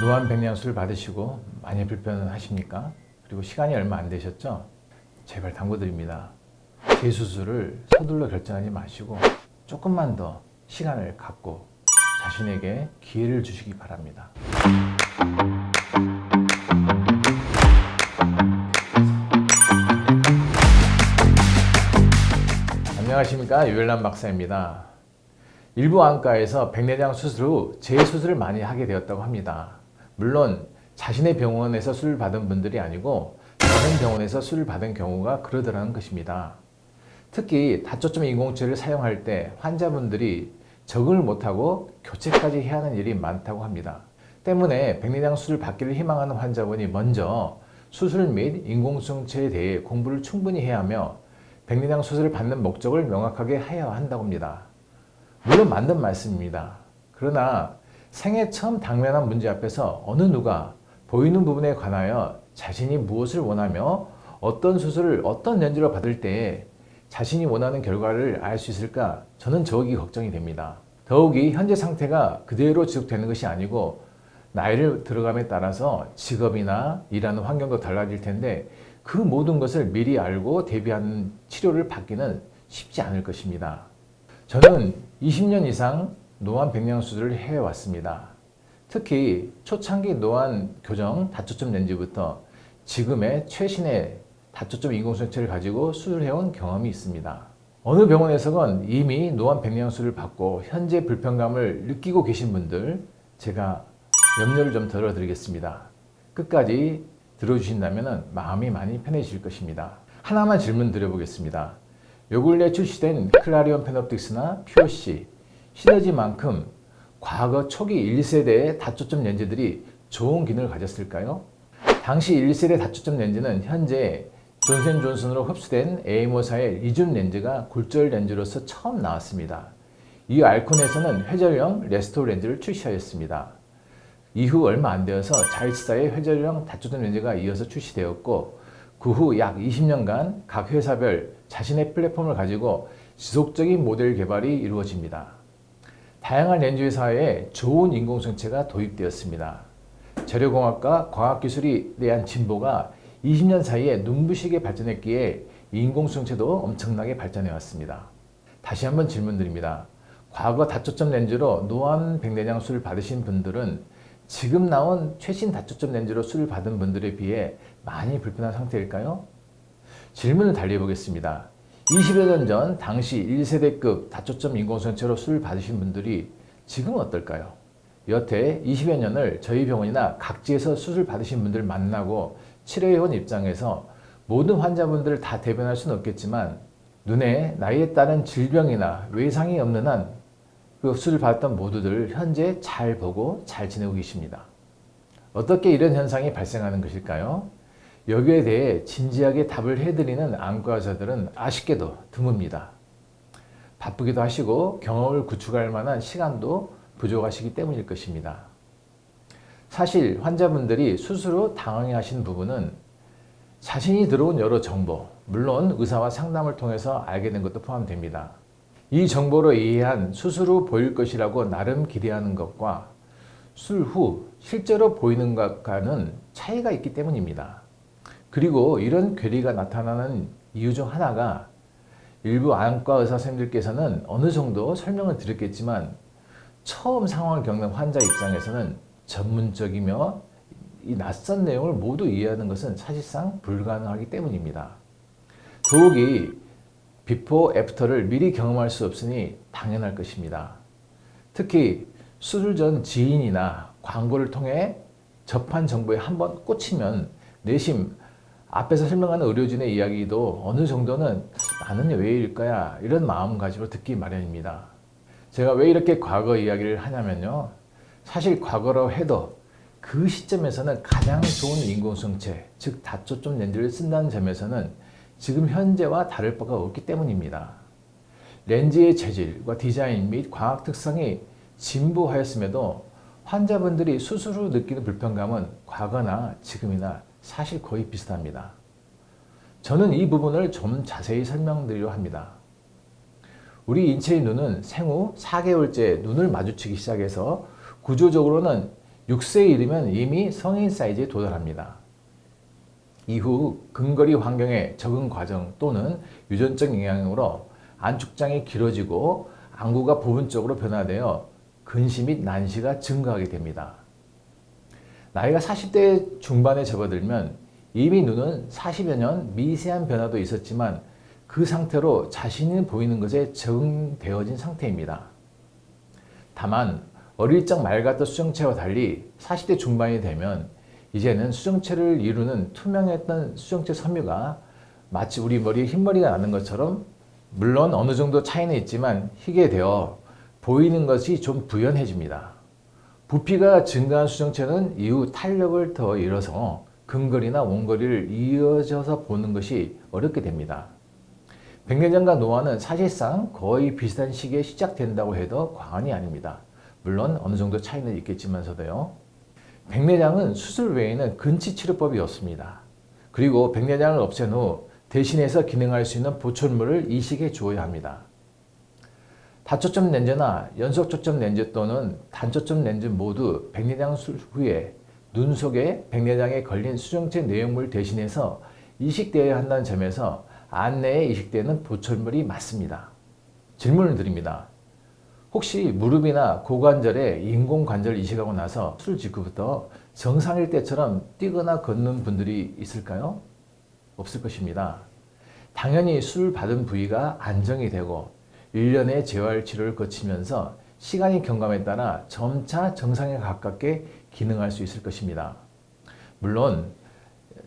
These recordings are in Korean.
노안 백량술 받으시고 많이 불편하십니까? 그리고 시간이 얼마 안 되셨죠? 제발 당부드립니다. 재수술을 서둘러 결정하지 마시고 조금만 더 시간을 갖고 자신에게 기회를 주시기 바랍니다. 안녕하십니까 유일남 박사입니다. 일부 안과에서 백내장 수술 후 재수술을 많이 하게 되었다고 합니다. 물론 자신의 병원에서 수술 받은 분들이 아니고 다른 병원에서 수술 받은 경우가 그러더라는 것입니다. 특히 다초점 인공체를 사용할 때 환자분들이 적응을 못하고 교체까지 해야 하는 일이 많다고 합니다. 때문에 백내장 수술 받기를 희망하는 환자분이 먼저 수술 및 인공성체에 대해 공부를 충분히 해야 하며 백내장 수술을 받는 목적을 명확하게 해야 한다고 합니다. 물론 맞는 말씀입니다. 그러나 생애 처음 당면한 문제 앞에서 어느 누가 보이는 부분에 관하여 자신이 무엇을 원하며 어떤 수술을 어떤 렌즈로 받을 때 자신이 원하는 결과를 알 수 있을까? 저는 저기 걱정이 됩니다. 더욱이 현재 상태가 그대로 지속되는 것이 아니고 나이를 들어감에 따라서 직업이나 일하는 환경도 달라질 텐데 그 모든 것을 미리 알고 대비하는 치료를 받기는 쉽지 않을 것입니다. 저는 20년 이상 노안 백량 수술을 해왔습니다. 특히 초창기 노안 교정 다초점 렌즈부터 지금의 최신의 다초점 인공성체를 가지고 수술해온 경험이 있습니다. 어느 병원에서건 이미 노안 백량 수술을 받고 현재 불편감을 느끼고 계신 분들 제가 염려를 좀 덜어드리겠습니다. 끝까지 들어주신다면 마음이 많이 편해질 것입니다. 하나만 질문 드려보겠습니다. 요 근래 출시된 클라리온 페노픽스나 POC, 시너지만큼 과거 초기 1세대의 다초점 렌즈들이 좋은 기능을 가졌을까요? 당시 1세대 다초점 렌즈는 현재 존슨 존슨으로 흡수된 AMO사의 리튬 렌즈가 굴절 렌즈로서 처음 나왔습니다. 이 알콘에서는 회절형 레스토 렌즈를 출시하였습니다. 이후 얼마 안 되어서 자이스사의 회절형 다초점 렌즈가 이어서 출시되었고 그 후 약 20년간 각 회사별 자신의 플랫폼을 가지고 지속적인 모델 개발이 이루어집니다. 다양한 렌즈 회사에 좋은 인공성체가 도입되었습니다. 재료공학과 과학기술에 대한 진보가 20년 사이에 눈부시게 발전했기에 인공성체도 엄청나게 발전해 왔습니다. 다시 한번 질문드립니다. 과거 다초점 렌즈로 노안 백내장 수를 받으신 분들은 지금 나온 최신 다초점 렌즈로 수를 받은 분들에 비해 많이 불편한 상태일까요? 질문을 달리 보겠습니다. 20여 년 전 당시 1세대급 다초점 인공성체로 수를 받으신 분들이 지금은 어떨까요? 여태 20여 년을 저희 병원이나 각지에서 수술 받으신 분들 만나고 치료해온 입장에서 모든 환자분들을 다 대변할 수는 없겠지만 눈에 나이에 따른 질병이나 외상이 없는 한 그 수술 받았던 모두들 현재 잘 보고 잘 지내고 계십니다. 어떻게 이런 현상이 발생하는 것일까요? 여기에 대해 진지하게 답을 해드리는 안과 의사들은 아쉽게도 드뭅니다. 바쁘기도 하시고 경험을 구축할 만한 시간도 부족하시기 때문일 것입니다. 사실 환자분들이 후 당황해 하신 부분은 자신이 들어온 여러 정보, 물론 의사와 상담을 통해서 알게 된 것도 포함됩니다. 이 정보로 이해한 후 보일 것이라고 나름 기대하는 것과 수술 후 실제로 보이는 것과는 차이가 있기 때문입니다. 그리고 이런 괴리가 나타나는 이유 중 하나가 일부 안과 의사 선생님들께서는 어느 정도 설명을 드렸겠지만 처음 상황을 겪는 환자 입장에서는 전문적이며 이 낯선 내용을 모두 이해하는 것은 사실상 불가능하기 때문입니다. 더욱이 비포 애프터를 미리 경험할 수 없으니 당연할 것입니다. 특히 수술 전 지인이나 광고를 통해 접한 정보에 한번 꽂히면 내심 앞에서 설명하는 의료진의 이야기도 어느 정도는 나는 왜 이럴까야 이런 마음가짐으로 듣기 마련입니다. 제가 왜 이렇게 과거 이야기를 하냐면요. 사실 과거로 해도 그 시점에서는 가장 좋은 인공성체, 즉 다초점 렌즈를 쓴다는 점에서는 지금 현재와 다를 바가 없기 때문입니다. 렌즈의 재질과 디자인 및 광학 특성이 진보하였음에도 환자분들이 후 느끼는 불편감은 과거나 지금이나 사실 거의 비슷합니다. 저는 이 부분을 좀 자세히 설명드리려 합니다. 우리 인체의 눈은 생후 4개월째 눈을 마주치기 시작해서 구조적으로는 6세에 이르면 이미 성인 사이즈에 도달합니다. 이후 근거리 환경의 적응 과정 또는 유전적 영향으로 안축장이 길어지고 안구가 부분적으로 변화되어 근시 및 난시가 증가하게 됩니다. 나이가 40대 중반에 접어들면 이미 눈은 40여 년 미세한 변화도 있었지만 그 상태로 자신이 보이는 것에 적응되어진 상태입니다. 다만 어릴 적 맑았던 수정체와 달리 40대 중반이 되면 이제는 수정체를 이루는 투명했던 수정체 섬유가 마치 우리 머리에 흰머리가 나는 것처럼 물론 어느 정도 차이는 있지만 희게 되어 보이는 것이 좀 부연해집니다. 부피가 증가한 수정체는 이후 탄력을 더 잃어서 근거리나 원거리를 이어져서 보는 것이 어렵게 됩니다. 백내장과 노화는 사실상 거의 비슷한 시기에 시작된다고 해도 과언이 아닙니다. 물론 어느 정도 차이는 있겠지만서도요. 백내장은 수술 외에는 근치 치료법이 없습니다. 그리고 백내장을 없앤 후 대신해서 기능할 수 있는 보철물을 이식해 주어야 합니다. 다초점 렌즈나 연속 초점 렌즈 또는 단초점 렌즈 모두 백내장 후에 눈 속에 백내장에 걸린 수정체 내용물 대신해서 이식되어야 한다는 점에서 안내에 이식되는 보철물이 맞습니다. 질문을 드립니다. 혹시 무릎이나 고관절에 인공관절 이식하고 나서 수술 직후부터 정상일 때처럼 뛰거나 걷는 분들이 있을까요? 없을 것입니다. 당연히 수술 받은 부위가 안정이 되고 1년의 재활 치료를 거치면서 시간이 경감에 따라 점차 정상에 가깝게 기능할 수 있을 것입니다. 물론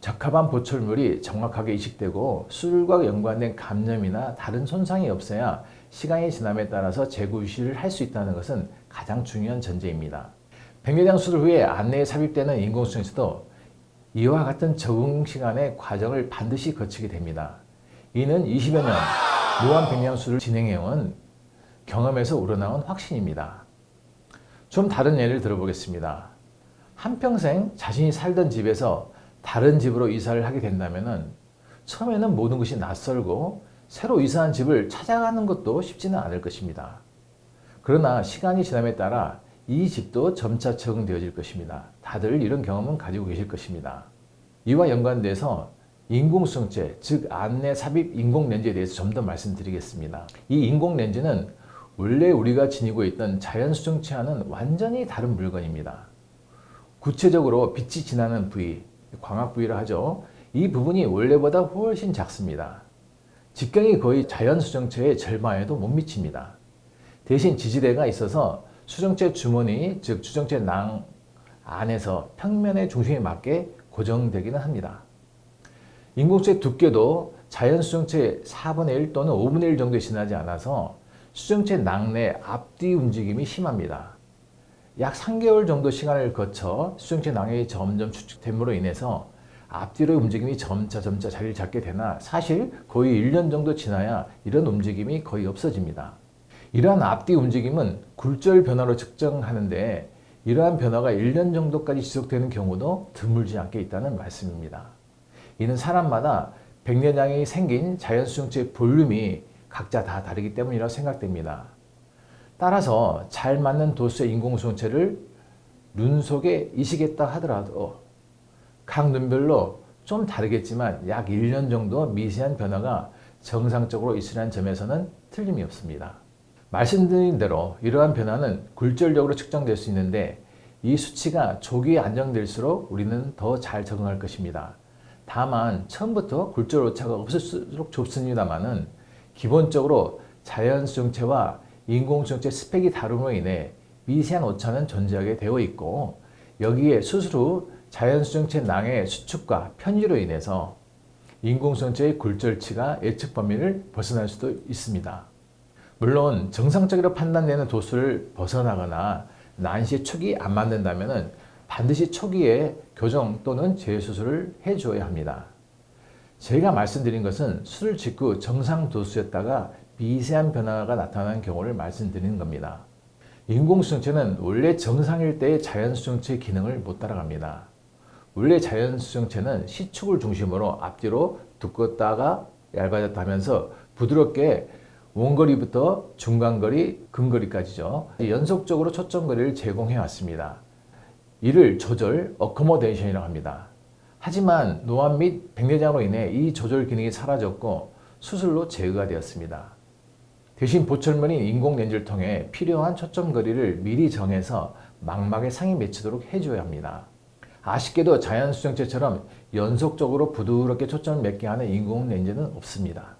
적합한 보철물이 정확하게 이식되고 수술과 연관된 감염이나 다른 손상이 없어야 시간이 지남에 따라서 재구 유실을 할수 있다는 것은 가장 중요한 전제입니다. 백내장 수술 후에 안내에 삽입되는 인공수정에서도 이와 같은 적응 시간의 과정을 반드시 거치게 됩니다. 이는 20여 년 백내장 수술을 진행해온 경험에서 우러나온 확신입니다. 좀 다른 예를 들어보겠습니다. 한평생 자신이 살던 집에서 다른 집으로 이사를 하게 된다면 처음에는 모든 것이 낯설고 새로 이사한 집을 찾아가는 것도 쉽지는 않을 것입니다. 그러나 시간이 지남에 따라 이 집도 점차 적응되어질 것입니다. 다들 이런 경험은 가지고 계실 것입니다. 이와 연관돼서 인공수정체, 즉 안내 삽입 인공렌즈에 대해서 좀 더 말씀드리겠습니다. 이 인공렌즈는 원래 우리가 지니고 있던 자연수정체와는 완전히 다른 물건입니다. 구체적으로 빛이 지나는 부위, 광학 부위라 하죠. 이 부분이 원래보다 훨씬 작습니다. 직경이 거의 자연 수정체의 절반에도 못 미칩니다. 대신 지지대가 있어서 수정체 주머니, 즉 수정체 낭 안에서 평면의 중심에 맞게 고정되기는 합니다. 인공수의 두께도 자연 수정체 4분의 1 또는 5분의 1 정도에 지나지 않아서 수정체 낭내 앞뒤 움직임이 심합니다. 약 3개월 정도 시간을 거쳐 수정체 낭이 점점 축축됨으로 인해서 앞뒤로 움직임이 점차 점차 자리를 잡게 되나 사실 거의 1년 정도 지나야 이런 움직임이 거의 없어집니다. 이러한 앞뒤 움직임은 굴절 변화로 측정하는데 이러한 변화가 1년 정도까지 지속되는 경우도 드물지 않게 있다는 말씀입니다. 이는 사람마다 백내장이 생긴 자연수정체 볼륨이 각자 다 다르기 때문이라고 생각됩니다. 따라서 잘 맞는 도수의 인공수정체를 눈 속에 이식했다 하더라도 각 눈별로 좀 다르겠지만 약 1년 정도 미세한 변화가 정상적으로 있으라는 점에서는 틀림이 없습니다. 말씀드린 대로 이러한 변화는 굴절력으로 측정될 수 있는데 이 수치가 조기에 안정될수록 우리는 더 잘 적응할 것입니다. 다만 처음부터 굴절 오차가 없을수록 좋습니다만은 기본적으로 자연수정체와 인공수정체 스펙이 다름으로 인해 미세한 오차는 존재하게 되어 있고 여기에 수술 후 자연수정체 낭의 수축과 편의로 인해서 인공수정체의 굴절치가 예측 범위를 벗어날 수도 있습니다. 물론 정상적으로 판단되는 도수를 벗어나거나 난시 초기 안 맞는다면 반드시 초기에 교정 또는 재수술을 해주어야 합니다. 제가 말씀드린 것은 수술 직후 정상 도수였다가 미세한 변화가 나타나는 경우를 말씀드리는 겁니다. 인공수정체는 원래 정상일 때의 자연수정체 기능을 못 따라갑니다. 원래 자연수정체는 시축을 중심으로 앞뒤로 두껍다가 얇아졌다면서 부드럽게 원거리부터 중간거리, 근거리까지죠. 연속적으로 초점거리를 제공해 왔습니다. 이를 조절 어커모데이션이라고 합니다. 하지만 노안 및 백내장으로 인해 이 조절 기능이 사라졌고 수술로 제거가 되었습니다. 대신 보철면인 인공 렌즈를 통해 필요한 초점 거리를 미리 정해서 망막에 상이 맺히도록 해줘야 합니다. 아쉽게도 자연 수정체처럼 연속적으로 부드럽게 초점을 맺게 하는 인공 렌즈는 없습니다.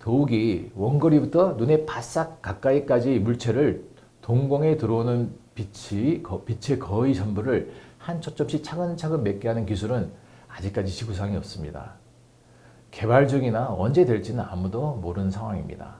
더욱이 원거리부터 눈에 바싹 가까이까지 물체를 동공에 들어오는 빛이, 거- 빛의 거의 전부를 한 초점씩 차근차근 맺게 하는 기술은 아직까지 지구상에 없습니다. 개발 중이나 언제 될지는 아무도 모르는 상황입니다.